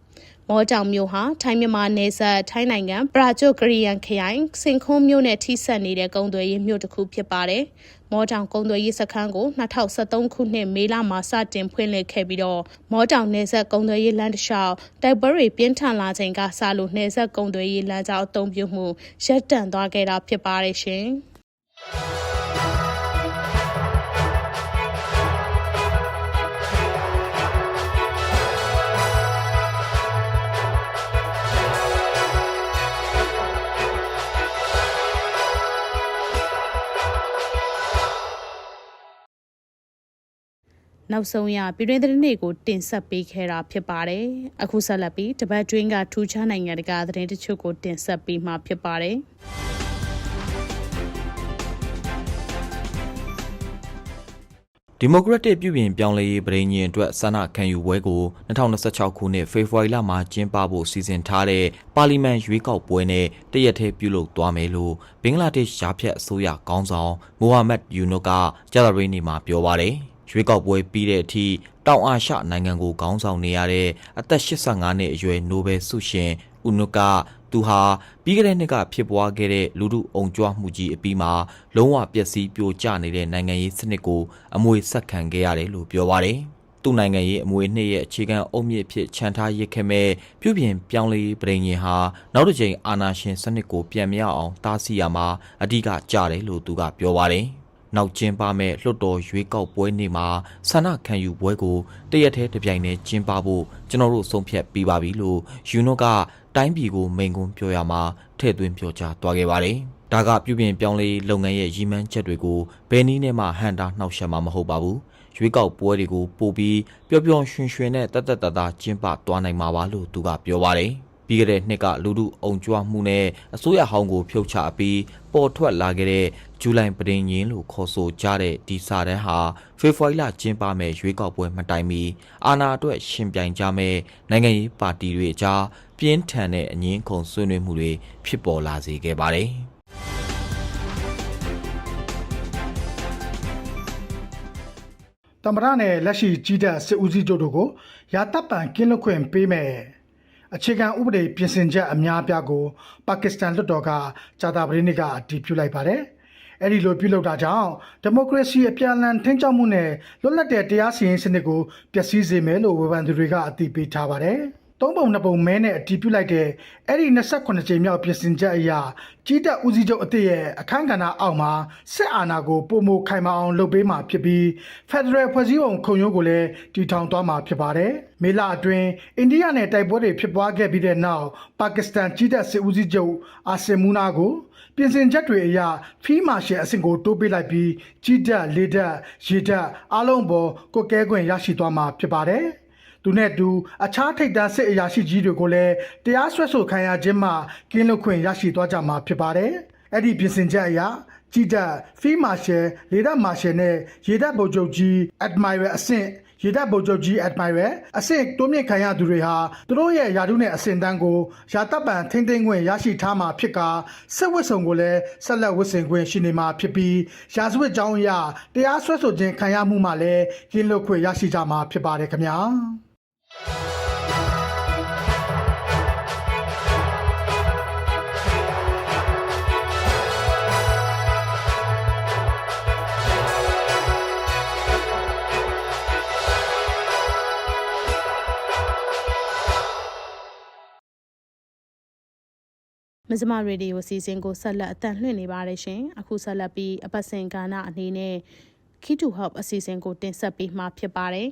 မမောတောင်မြို့ဟာထိုင်းမြန်မာနယ်စပ်ထိုင်းနိုင်ငံပရာကျွတ်ကရီယန်ခရိုင်စင်ခုံးမြို့နဲ့ထိစပ်နေတဲ့ကုန်းသွယ်ရေးမြို့တစ်ခုဖြစ်ပါတယ်။မောတောင်ကုန်းသွယ်ရေးစခန်းကို2023ခုနှစ်မေလမှာစတင်ဖွင့်လှစ်ခဲ့ပြီးတော့မောတောင်နယ်စပ်ကုန်းသွယ်ရေးလမ်းတစ်လျှောက်တိုက်ပွဲတွေပြင်းထန်လာချိန်ကစလို့နယ်စပ်ကုန်းသွယ်ရေးလမ်းကြောင်းအသုံးပြုမှုရပ်တန့်သွားခဲ့တာဖြစ်ပါတယ်ရှင်။ နောက်ဆုံးရပြည်တွင်းသတင်းတွေကိုတင်ဆက်ပေးခဲ့တာဖြစ်ပါတယ်။အခုဆက်လက်ပြီးတပတ်တွင်းကထူးခြားနိုင်ငံတကာသတင်းတချို့ကိုတင်ဆက်ပေးမှာဖြစ်ပါတယ်။ဒီမိုကရက်တစ်ပြုပြင်ပြောင်းလဲရေးပြည်ညင်အတွက်ဆန္ဒခံယူပွဲကို2026ခုနှစ်ဖေဖော်ဝါရီလမှာကျင်းပဖို့စီစဉ်ထားတဲ့ပါလီမန်ရွေးကောက်ပွဲနဲ့တရက်တည်းပြုလုပ်သွားမယ်လို့ဘင်္ဂလားဒေ့ရှ်ရာဖျက်အစိုးရခေါင်းဆောင်မိုဟာမက်ယူနုကကြာသပတေးနေ့မှာပြောပါတယ် ရွေးကောက်ပွဲပြီးတဲ့အထိတောင်အာရှနိုင်ငံကိုခေါင်းဆောင်နေရတဲ့အသက်85နှစ်အရွယ်နိုဘယ်ဆုရှင်ဥနုကသူဟာပြီးခဲ့တဲ့နှစ်ကဖြစ်ပွားခဲ့တဲ့လူမှုအုံကြွမှုကြီးအပြီးမှာလုံးဝပျက်စီးပြိုကျနေတဲ့နိုင်ငံရေးစနစ်ကိုအမွေဆက်ခံခဲ့ရတယ်လို့ပြောပါတယ်။သူ့နိုင်ငံရေးအမွေနှစ်ရဲ့အခြေခံအုတ်မြစ်ဖြစ်ခြံထားရစ်ခဲ့မဲ့ပြုပြင်ပြောင်းလဲရေးပြည်ငင်ဟာနောက်တစ်ချိန်အာဏာရှင်စနစ်ကိုပြန်မြောက်အောင်တားဆီးရမှာအဓိကကြတယ်လို့သူကပြောပါတယ်။ နောက်ကျင်းပမဲ့လွှတ်တော်ရွေးကောက်ပွဲနေ့မှာဆန္ဒခံယူပွဲကိုတရက်တည်းတစ်ပြိုင်တည်းကျင်းပဖို့ကျွန်တော်တို့ဆုံးဖြတ်ပြီးပါပြီလို့ယူနိုကတိုင်းပြည်ကိုမိန်ကွန်းပြောရမှာထည့်သွင်းပြောကြားသွားခဲ့ပါတယ်။ဒါကပြုပြင်ပြောင်းလဲရေးလုပ်ငန်းရဲ့ရည်မှန်းချက်တွေကိုဘယ်နည်းနဲ့မှဟန်တာနှောက်ယှက်မှာမဟုတ်ပါဘူး။ရွေးကောက်ပွဲတွေကိုပို့ပြီးပျော်ပျော်ရွှင်ရွှင်နဲ့တသက်တသားကျင်းပသွားနိုင်မှာပါလို့သူကပြောပါတယ်။ပြီးခဲ့တဲ့နှစ်ကလူမှုအုံကြွမှုနဲ့အစိုးရဟောင်းကိုဖြုတ်ချပြီးပေါ်ထွက်လာခဲ့တဲ့ ဇူလိုင်ပဒင်းရင်လို့ခေါ်ဆိုကြတဲ့ဒီစာတန်းဟာဖေဖော်ဝါရီလကျင်းပမဲ့ရွေးကောက်ပွဲမတိုင်မီအာဏာအတွက်ရှင်ပြိုင်ကြမဲ့နိုင်ငံရေးပါတီတွေအကြားပြင်းထန်တဲ့အငင်းခုန်ဆွေးနွေးမှုတွေဖြစ်ပေါ်လာစေခဲ့ပါတယ်။တမရနဲ့လက်ရှိကြီးတဲ့စစ်ဦးစီးချုပ်တို့ကိုရာတပ်ပံကင်းလွတ်ခွင့်ပေးမယ်အခြေခံဥပဒေပြင်ဆင်ချက်အများအပြားကိုပါကစ္စတန်လွှတ်တော်ကဂျာတာပရိနိကအတည်ပြုလိုက်ပါတယ်။ အဲဒီလိုပြုလုပ်တာကြောင့်ဒီမိုကရေစီအပြန်အလှန်ထိန်းချုပ်မှုနဲ့လွတ်လပ်တဲ့တရားစီရင်စနစ်ကိုပျက်စီးစေမယ်လို့ဝေဖန်သူတွေကအတည်ပြုထားပါတယ်။သုံးပုံနှစ်ပုံမဲနဲ့အတည်ပြုလိုက်တဲ့အဲ့ဒီ28ကြိမ်မြောက်ပြင်ဆင်ချက်အရကြီးတက်ဦးစီးချုပ်အသစ်ရဲ့အခမ်းကဏ္ဍအောက်မှာစစ်အာဏာကိုပုံမခိုင်မာအောင်လုပ်ပေးမှာဖြစ်ပြီး Federal ဖွဲ့စည်းပုံခုံရုံးကိုလည်းတည်ထောင်သွားမှာဖြစ်ပါတယ်။မေလအတွင်းအိန္ဒိယနဲ့တိုက်ပွဲတွေဖြစ်ပွားခဲ့ပြီးတဲ့နောက်ပါကစ္စတန်ကြီးတက်စစ်ဦးစီးချုပ်အာဆင်မူနာကို ပြင်ဆင်ချက်တွေအရဖီးမာရှယ်အဆင့်ကိုတိုးပေးလိုက်ပြီးကြီးတက်လေတက်ရေတက်အားလုံးပေါ်ကိုကဲခွင့်ရရှိသွားမှာဖြစ်ပါတယ်။သူနဲ့တူအခြားထိပ်တန်းစစ်အရာရှိကြီးတွေကိုလည်းတရားစွဲဆိုခံရခြင်းမှကင်းလွတ်ခွင့်ရရှိသွားကြမှာဖြစ်ပါတယ်။အဲ့ဒီပြင်ဆင်ချက်အရကြီးတပ်ဖီးမာရှယ်လေတပ်မာရှယ်နဲ့ရေတပ်ဗိုလ်ချုပ်ကြီး Admiral အဆင့် ရေတပ်ဗိုလ်ချုပ်ကြီး Admiral အဆင့်တိုးမြင့်ခံရသူတွေဟာသူတို့ရဲ့ယာတုနဲ့အဆင့်တန်းကိုယာတပ်ပံထိမ့်သိမ်းခွင့်ရရှိထားမှာဖြစ်ကာစစ်ဝတ်ဆောင်ကိုလည်းဆက်လက်ဝတ်ဆင်ခွင့်ရှိနေမှာဖြစ်ပြီးရာဇဝတ်ကြောင်းအရတရားစွဲဆိုခြင်းခံရမှုမှလည်းကင်းလွတ်ခွင့်ရရှိကြမှာဖြစ်ပါတယ်ခင်ဗျာ။ မဇ္ဈိမရေဒီယိုစီစဉ်ကိုဆက်လက်အသံလွှင့်နေပါတယ်ရှင်။အခုဆက်လက်ပြီးအပတ်စဉ်ကဏ္ဍအနေနဲ့ Key to Help အစီအစဉ်ကိုတင်ဆက်ပေးမှာဖြစ်ပါတယ်။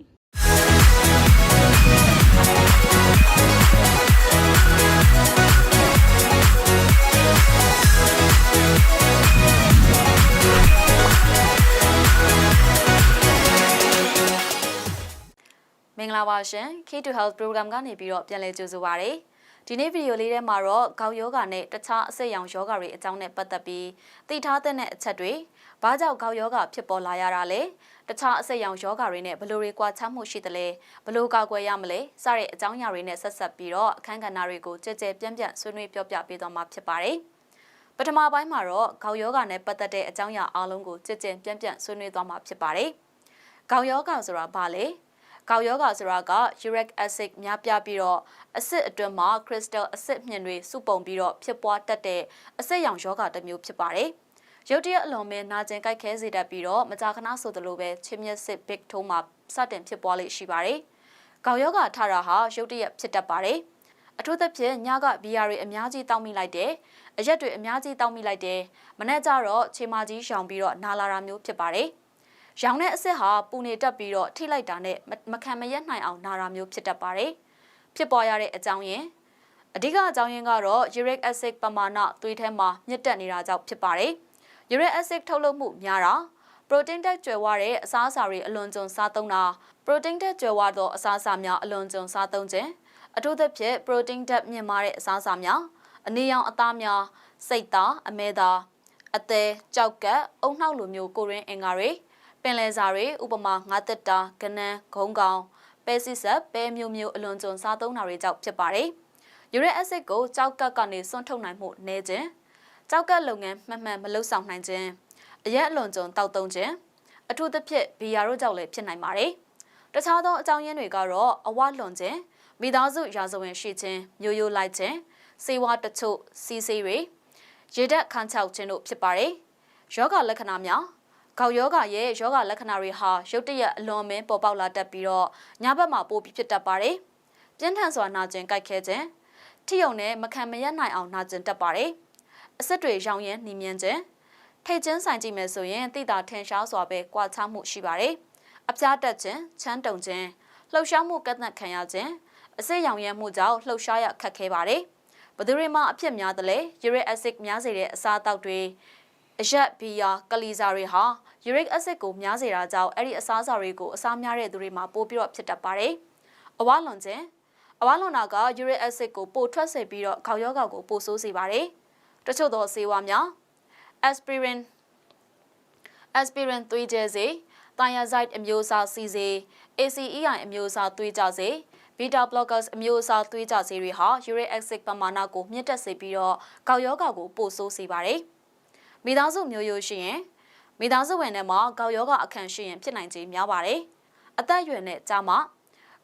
မင်္ဂလာပါရှင် Key to Health Program ကနေပြီးတော့ပြန်လည်ကြိုဆိုပါရစေ။ ဒီနေ့ဗီဒီယိုလေးထဲမှာတော့ခေါင်းယောဂနဲ့တခြားအဆိပ်ရောင်ယောဂတွေအကြောင်းနဲ့ပတ်သက်ပြီးသိထားတဲ့အချက်တွေဘာကြောင့်ခေါင်းယောဂဖြစ်ပေါ်လာရတာလဲတခြားအဆိပ်ရောင်ယောဂတွေနဲ့ဘယ်လိုတွေကွာခြားမှုရှိသလဲဘယ်လိုကာကွယ်ရမလဲစတဲ့အကြောင်းအရာတွေနဲ့ဆက်ဆက်ပြီးတော့အခန်းကဏ္ဍတွေကိုကြည်ကြဲပြန့်ပြန့်ဆွေးနွေးပြောပြပေးသွားမှာဖြစ်ပါတယ်ပထမပိုင်းမှာတော့ခေါင်းယောဂနဲ့ပတ်သက်တဲ့အကြောင်းအရာအားလုံးကိုကြည်ကြဲပြန့်ပြန့်ဆွေးနွေးသွားမှာဖြစ်ပါတယ်ခေါင်းယောဂဆိုတာဘာလဲ ကောက်ယောဂဆိုတာက uric acid များပြားပြီးတော့အဆစ်အတွင်းမှာ crystal အဆစ်မြင့်တွေစုပုံပြီးတော့ဖြစ်ပွားတတ်တဲ့အဆစ်ရောင်ယောဂတစ်မျိုးဖြစ်ပါတယ်။ရုတ်တရက်အလွန်မဲ့နာကျင်ကြိုက်ခဲစေတတ်ပြီးတော့မကြာခဏဆိုသလိုပဲချင်းမျက်စစ် big ထုံးမှာစတင်ဖြစ်ပွားလိမ့်ရှိပါတယ်။ကောက်ယောဂထတာဟာရုတ်တရက်ဖြစ်တတ်ပါတယ်။အထူးသဖြင့်ညကဘီယာတွေအများကြီးတောက်မိလိုက်တယ်။အရက်တွေအများကြီးတောက်မိလိုက်တယ်။မနေ့ကျတော့ခြေမကြီးရှောင်ပြီးတော့နာလာတာမျိုးဖြစ်ပါတယ်။ ရောင်တဲ့အစ်စ်ဟာပူနေတက်ပြီးတော့ထိလိုက်တာနဲ့မခံမရက်နိုင်အောင်နာတာမျိုးဖြစ်တတ်ပါတယ်။ဖြစ်ပေါ်ရတဲ့အကြောင်းရင်းအဓိကအကြောင်းရင်းကတော့ uric acid ပမာဏသွေးထဲမှာမြင့်တက်နေတာကြောင့်ဖြစ်ပါတယ်။ uric acid ထုတ်လုပ်မှုများတာ protein တက်ကြွယ်ဝတဲ့အစားအစာတွေအလွန်ကျွံစားသုံးတာ protein တက်ကြွယ်ဝသောအစားအစာများအလွန်ကျွံစားသုံးခြင်းအထူးသဖြင့် protein တက်မြင့်မားတဲ့အစားအစာများအနေရောင်အသားများစိတ်သားအမဲသားအသေးကြောက်ကပ်အုံနှောက်လိုမျိုးကိုရင်းအင်္ဂါတွေ ပင်လယ်စာတွေဥပမာငါးသက်တာကနန်းဂုံးကောင်ပဲစီဆက်ပဲမျိုးမျိုးအလွန်ကျွံစားသုံးတာတွေကြောင့်ဖြစ်ပါတယ်။ uric acid ကိုကြောက်ကပ်ကနေစွန့်ထုတ်နိုင်မှုနည်းခြင်းကြောက်ကပ်လုပ်ငန်းမှန်မှန်မလုပ်ဆောင်နိုင်ခြင်းအရက်အလွန်ကျွံတောက်သုံးခြင်းအထူးသဖြင့်ဘီယာတို့ကြောင့်လည်းဖြစ်နိုင်ပါတယ်။တခြားသောအကြောင်းရင်းတွေကတော့အဝလွန်ခြင်းမိသားစုရာဇဝင်ရှိခြင်းမျိုးရိုးလိုက်ခြင်းစေဝါတချို့စီစေးတွေရေဓာတ်ခန်းချောက်ခြင်းတို့ဖြစ်ပါတယ်။ယောဂလက္ခဏာများ ကောက်ယောဂရဲ့ယောဂလက္ခဏာတွေဟာရုတ်တရက်အလွန်မင်းပေါ်ပေါက်လာတတ်ပြီးတော့ညဘက်မှာပိုပြီးဖြစ်တတ်ပါတယ်။ပြင်းထန်စွာနာကျင်ကြိုက်ခဲခြင်းထိယုံနဲ့မခံမရက်နိုင်အောင်နာကျင်တတ်ပါတယ်။အဆက်တွေရောင်ရမ်းနှီးမြန်းခြင်းထိတ်ချင်းဆိုင်ကြည့်မယ်ဆိုရင်တိတာထင်ရှားစွာပဲကြွာချမှုရှိပါတယ်။အပြားတက်ခြင်းချမ်းတုံခြင်းလှုပ်ရှားမှုကန့်သတ်ခံရခြင်းအစစ်ရောင်ရမ်းမှုကြောင့်လှုပ်ရှားရခက်ခဲပါတယ်။ဘသူတွေမှအဖြစ်များတယ်လေ uric acid များစေတဲ့အစားအသောက်တွေ အရက်ဘီယာကလီဇာတွေဟာ uric acid ကိုများစေတာကြောင့်အဲ့ဒီအစားအစာတွေကိုအစားများတဲ့သူတွေမှာပိုပြီးတော့ဖြစ်တတ်ပါတယ်။အဝါလွန်ခြင်းအဝါလွန်တာက uric acid ကိုပိုထွက်စေပြီးတော့ခေါက်ယောဂါကိုပိုဆိုးစေပါတယ်။တချို့သောဆေးဝါးများ aspirin aspirin သွေးကြဲစေ thiazide အမျိုးအစားစီစေ ACEI အမျိုးအစားသွေးကြစေ beta blockers အမျိုးအစားသွေးကြစေတွေဟာ uric acid ပမာဏကိုမြင့်တက်စေပြီးတော့ကောက်ယောဂါကိုပိုဆိုးစေပါတယ်။ မိသားစုမျိုးရိုးရှိရင်မိသားစုဝင်တွေမှာကောက်ယောဂအခန့်ရှိရင်ဖြစ်နိုင်ခြေများပါတယ်။အသက်အရွယ်နဲ့ကြာမှ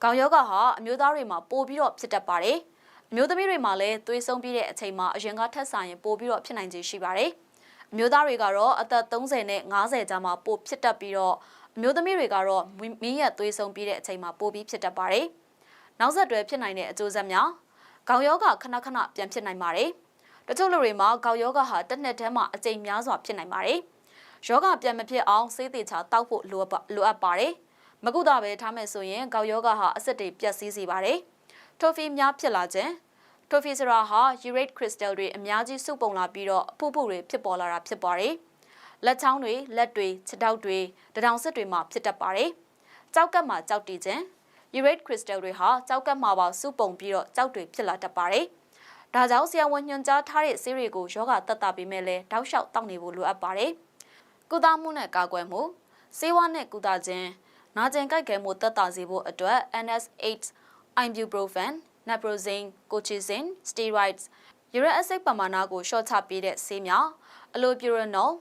ကောက်ယောဂဟာအမျိုးသားတွေမှာပိုပြီးတော့ဖြစ်တတ်ပါတယ်။အမျိုးသမီးတွေမှာလည်းသွေးဆုံးပြီးတဲ့အချိန်မှာအရင်ကထက်ဆိုင်ရင်ပိုပြီးတော့ဖြစ်နိုင်ခြေရှိပါတယ်။အမျိုးသားတွေကတော့အသက်30နဲ့50ကြာမှာပိုဖြစ်တတ်ပြီးတော့အမျိုးသမီးတွေကတော့မင်းရက်သွေးဆုံးပြီးတဲ့အချိန်မှာပိုပြီးဖြစ်တတ်ပါတယ်။နောက်ဆက်တွဲဖြစ်နိုင်တဲ့အကျိုးဆက်များခေါင်းယောဂခဏခဏပြန်ဖြစ်နိုင်ပါတယ်။ တချို့လူတွေမှာခေါင်းယောဂဟာတစ်နှစ်တည်းမှာအကြိမ်များစွာဖြစ်နိုင်ပါတယ်။ယောဂပြန်မဖြစ်အောင်စေးသေးချာတောက်ဖို့လိုအပ်ပါတယ်။မကုသပဲထားမယ်ဆိုရင်ခေါင်းယောဂဟာအစစ်တွေပြတ်စည်းစေပါတယ်။ထိုဖီများဖြစ်လာခြင်းထိုဖီစရာဟာ urate crystal တွေအများကြီးစုပုံလာပြီးတော့အဖုဖုတွေဖြစ်ပေါ်လာတာဖြစ်ပါတယ်။လက်ချောင်းတွေလက်တွေခြေထောက်တွေတထောင်စစ်တွေမှာဖြစ်တတ်ပါတယ်။ကြောက်ကပ်မှာကြောက်တည်ခြင်း urate crystal တွေဟာကြောက်ကပ်မှာပါစုပုံပြီးတော့ကြောက်တွေဖြစ်လာတတ်ပါတယ်။ ဒါကြောင့်ဆရာဝန်ညွှန်ကြားထားတဲ့ဆေးတွေကိုယောဂတက်တာပေးမဲ့လဲတောက်လျှောက်တောက်နေဖို့လိုအပ်ပါတယ်။ကုသမှုနဲ့ကာကွယ်မှုဆေးဝါးနဲ့ကုသခြင်းနာကျင်ကြိုက်ခဲမှုတက်တာစေဖို့အတွက် NS8 ibuprofen naproxen, colchicine, steroids, uric acid ပမာဏကိုရှော့ချပေးတဲ့ဆေးများ allopurinol,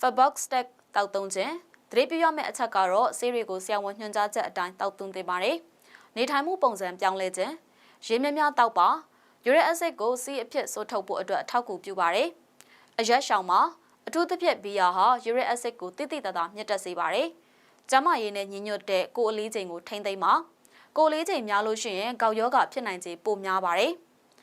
febuxostat တောက်သုံးခြင်းသတိပြုရမယ့်အချက်ကတော့ဆေးတွေကိုဆရာဝန်ညွှန်ကြားချက်အတိုင်းတောက်သုံးသင့်ပါတယ်။နေထိုင်မှုပုံစံပြောင်းလဲခြင်းရေမြများတောက်ပါ uric acid ကိုဆေးအဖြစ်ဆိုးထုတ်ဖို့အတွက်အထောက်အကူပြုပါတယ်။အရက်ရှောင်မှာအထူးသဖြင့်ဘီယာဟာ uric acid ကိုတိတိတသားမြင့်တက်စေပါတယ်။ကျန်းမာရေးနဲ့ညီညွတ်တဲ့ကိုယ်အလေးချိန်ကိုထိမ့်သိမ်းပါ။ကိုလေးချိန်များလို့ရှိရင်ကောက်ယောဂဖြစ်နိုင်ခြေပိုများပါတယ်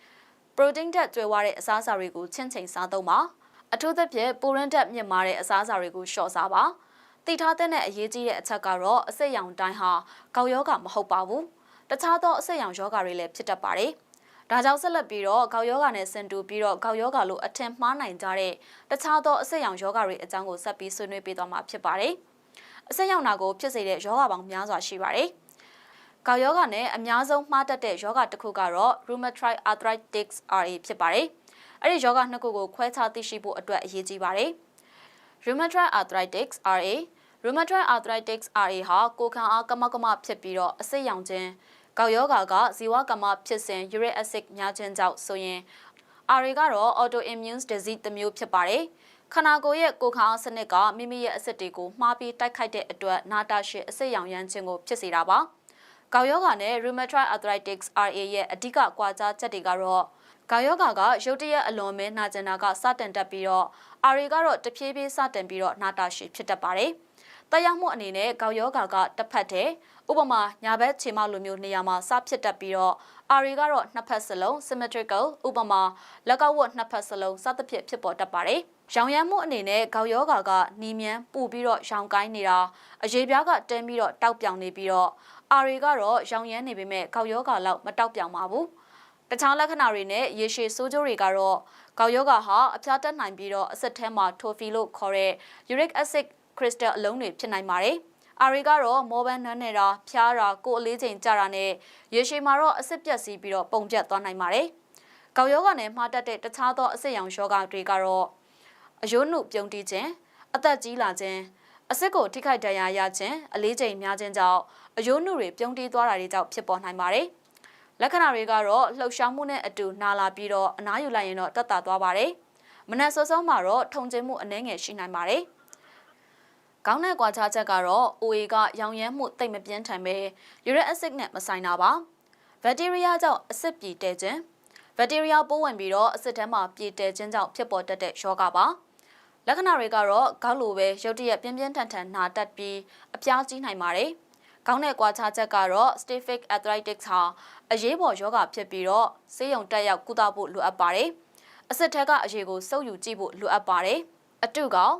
။ပရိုတင်းဓာတ်ကျွဲဝတဲ့အစားအစာတွေကိုချင့်ချိန်စားသုံးပါ။အထူးသဖြင့်ပူရင်းဓာတ်မြင့်မားတဲ့အစားအစာတွေကိုလျှော့စားပါ။တိထားတဲ့အရေးကြီးတဲ့အချက်ကတော့အဆက်ရောင်တိုင်းဟာကောက်ယောဂမဟုတ်ပါဘူး။တခြားသောအဆက်ရောင်ယောဂတွေလည်းဖြစ်တတ်ပါတယ်။ ဒါကြောင့်ဆက်လက်ပြီးတော့ကောက်ယောဂနဲ့ဆင်တူပြီးတော့ကောက်ယောဂလို့အထင်မှားနိုင်ကြတဲ့တခြားသောအဆက်ရောင်ယောဂတွေအကြောင်းကိုဆက်ပြီးဆွေးနွေးပေးသွားမှာဖြစ်ပါတယ်။အဆက်ရောင်နာကိုဖြစ်စေတဲ့ယောဂပေါင်းများစွာရှိပါတယ်။ကောက်ယောဂနဲ့အများဆုံးမှားတတ်တဲ့ယောဂတစ်ခုကတော့ rheumatoid arthritis RA ဖြစ်ပါတယ်။အဲ့ဒီယောဂနှစ်ခုကိုခွဲခြားသိရှိဖို့အတွက်အရေးကြီးပါတယ်။ rheumatoid arthritis RA rheumatoid arthritis RA ဟာကိုခံအားကမကမဖြစ်ပြီးတော့အဆိပ်ရောင်ခြင်း ကောက်ယောဂကဇီဝကမဖြစ်စဉ် uric acid များခြင်းကြောင့်ဆိုရင် RA ကတော့ autoimmune disease တစ်မျိုးဖြစ်ပါတယ်။ခန္ဓာကိုယ်ရဲ့ကိုယ်ခံအားစနစ်ကမိမိရဲ့အစစ်တွေကိုမှားပြီးတိုက်ခိုက်တဲ့အတွက်နာတာရှည်အဆိပ်ရောင်ရမ်းခြင်းကိုဖြစ်စေတာပါ။။ကောက်ယောဂါနဲ့ rheumatoid arthritis RA ရဲ့အဓိကကွာခြားချက်တွေကတော့ကောက်ယောဂါကရုတ်တရက်အလွန်မဲနာကျင်တာကစတင်တက်ပြီးတော့ RA ကတော့တဖြည်းဖြည်းစတင်ပြီးတော့နာတာရှည်ဖြစ်တတ်ပါတယ်။ တက်ရောက်မှုအနေနဲ့ကောက်ယောဂါကတစ်ဖက်တည်းဥပမာညာဘက်ခြေမလိုမျိုးနေရာမှာစဖြစ်တက်ပြီးတော့ RA ကတော့နှစ်ဖက်စလုံး symmetrical ဥပမာလက်ကောက်ဝတ်နှစ်ဖက်စလုံးစသဖြင့်ဖြစ်ပေါ်တတ်ပါတယ်။ရောင်ရမ်းမှုအနေနဲ့ကောက်ယောဂါကနီမြန်းပူပြီးတော့ရောင်ကိုင်းနေတာအရေးပြားကတင်းပြီးတော့တောက်ပြောင်နေပြီးတော့ RA ကတော့ရောင်ရမ်းနေပေမဲ့ကောက်ယောဂါလောက်မတောက်ပြောင်ပါဘူး။တခြားလက္ခဏာတွေနဲ့ရေရှည်ဆိုးကျိုးတွေကတော့ကောက်ယောဂါဟာအဖျားတက်နိုင်ပြီးတော့အဆက်ထဲမှာထိုဖီလို့ခေါ်တဲ့ uric acid crystal အလုံးတွေဖြစ်နိုင်ပါတယ်။အာရီကတော့မောဘန်နန်းနေတာဖျားတာကိုယ်အလေးချိန်ကြတာနဲ့ရေရှည်မှာတော့အစစ်ပြက်စီးပြီးတော့ပုံပြတ်သွားနိုင်ပါတယ်။ကောက်ယောဂနဲ့မှားတတ်တဲ့တခြားသောအစစ်ရောင်ယောဂတွေကတော့အယိုးနုပြုံးတီးခြင်းအသက်ကြီးလာခြင်းအစစ်ကိုထိခိုက်ဒဏ်ရာရခြင်းအလေးချိန်များခြင်းကြောင့်အယိုးနုတွေပြုံးတီးသွားတာတွေကြောင့်ဖြစ်ပေါ်နိုင်ပါတယ်။လက္ခဏာတွေကတော့လှုပ်ရှားမှုနဲ့အတူနာလာပြီးတော့အနားယူလိုက်ရင်တော့တက်တာသွားပါတယ်။မနက်စောစောမှာတော့ထုံကျင်းမှုအနှဲငယ်ရှိနိုင်ပါတယ်။ ကောင်းတဲ့ကွာခြားချက်ကတော့ OA ကရောင်ရမ်းမှုတိတ်မပြင်းထန်ပဲ uric acid နဲ့မဆိုင်တာပါ။ bacteria ကြောင့်အဆစ်ပြေတဲခြင်း bacteria ပိုးဝင်ပြီးတော့အဆစ်ထဲမှာပြေတဲခြင်းကြောင့်ဖြစ်ပေါ်တတ်တဲ့ရောဂါပါ။လက္ခဏာတွေကတော့ကောက်လိုပဲရုတ်တရက်ပြင်းပြင်းထန်ထန်နာတတ်ပြီးအပြားကြီးနိုင်ပါတယ်။ကောင်းတဲ့ကွာခြားချက်ကတော့ staphic arthritis ဟာအရေးပေါ်ရောဂါဖြစ်ပြီးတော့ဆေးရုံတက်ရောက်ကုသဖို့လိုအပ်ပါတယ်။အဆစ်ထဲကအရေးကိုစုပ်ယူကြည့်ဖို့လိုအပ်ပါတယ်။အတုကောင်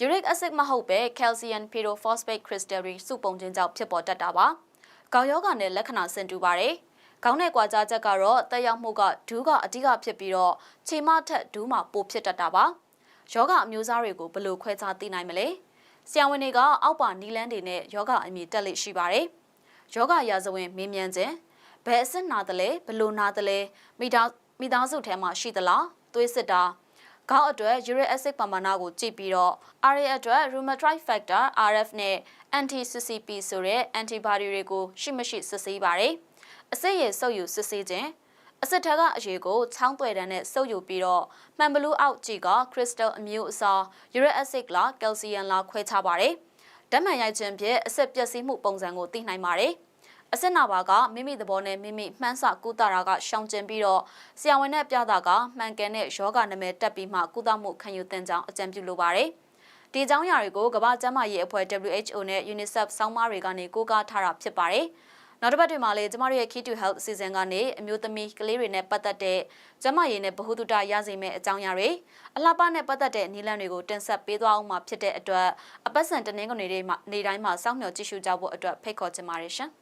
uric acid မဟုတ်ပဲ calcium pyrophosphate crystal တွေစုပုံခြင်းကြောင့်ဖြစ်ပေါ်တတ်တာပါ။ကောက်ယောဂနဲ့လက္ခဏာဆင်တူပါတယ်။ကောင်းတဲ့ကွာခြားချက်ကတော့တက်ရောက်မှုကဒူးကအဓိကဖြစ်ပြီးတော့ခြေမထက်ဒူးမှာပိုဖြစ်တတ်တာပါ။ယောဂအမျိုးအစားတွေကိုဘယ်လိုခွဲခြားသိနိုင်မလဲ။ဆရာဝန်တွေကအောက်ပါနီလန်းတွေနဲ့ယောဂအမည်တက်လိရှိပါတယ်။ယောဂရာဇဝင်မေးမြန်းခြင်းဘယ်အဆင့်နာတယ်လဲဘယ်လိုနာတယ်လဲမိသားမိသားစုထဲမှာရှိသလားသွေးစစ်တာ ခေါင်းအတွက် uric acid ပမာဏကိုကြည့်ပြီးတော့ RA အတွက် rheumatoid factor RF နဲ့ anti-CCP ဆိုတဲ့ antibody တွေကိုရှိမရှိစစ်ဆေးပါတယ်။အစစ်ရည်စုပ်ယူစစ်ဆေးခြင်းအစစ်ထက်ကအရေးကိုချောင်းသွဲတန်းနဲ့စုပ်ယူပြီးတော့မှန်ဘလူးအောက်ကြည့်က crystal အမျိုးအစား uric acid လား calcium လားခွဲခြားပါတယ်။ဓာတ်မှန်ရိုက်ခြင်းဖြင့်အစစ်ပျက်စီးမှုပုံစံကိုသိနိုင်ပါတယ်။ အစစ်နာပါကမိမိသဘောနဲ့မိမိမှန်းဆကုသတာကရှောင်ကျဉ်ပြီးတော့ဆရာဝန်နဲ့ပြတာကမှန်ကန်တဲ့ယောဂနာမည်တက်ပြီးမှကုသမှုခံယူသင့်ကြောင်းအကြံပြုလိုပါတယ်။ဒီအကြောင်းအရာတွေကိုကမ္ဘာ့ကျန်းမာရေးအဖွဲ့ WHO နဲ့ UNICEF စောင်းမတွေကနေကိုးကားထားတာဖြစ်ပါတယ်။နောက်တစ်ပတ်တွေမှာလည်းကျမတို့ရဲ့ Key to Health အစီအစဉ်ကနေအမျိုးသမီးကလေးတွေနဲ့ပတ်သက်တဲ့ကျန်းမာရေးနဲ့ဗဟုသုတရစေမယ့်အကြောင်းအရာတွေအလှပနဲ့ပတ်သက်တဲ့နည်းလမ်းတွေကိုတင်ဆက်ပေးသွားအောင်မှာဖြစ်တဲ့အတွက်အပတ်စဉ်တင်းငွေတွေမှာနေတိုင်းမှာစောင့်မျှော်ကြည့်ရှုကြဖို့အတွက်ဖိတ်ခေါ်ချင်ပါတယ်ရှင်။။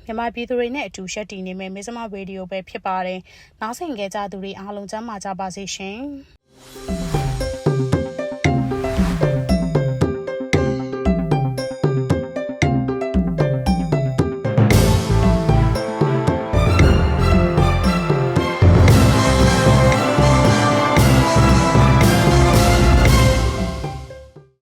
မြန်မာပြည်သူတွေနဲ့အတူရှက်တည်နေမယ်မိစမရေဒီယိုပဲဖြစ်ပါတယ်။နားဆင်ကြကြသူတွေအားလုံးကျမ်းမာကြပါစေရှင်။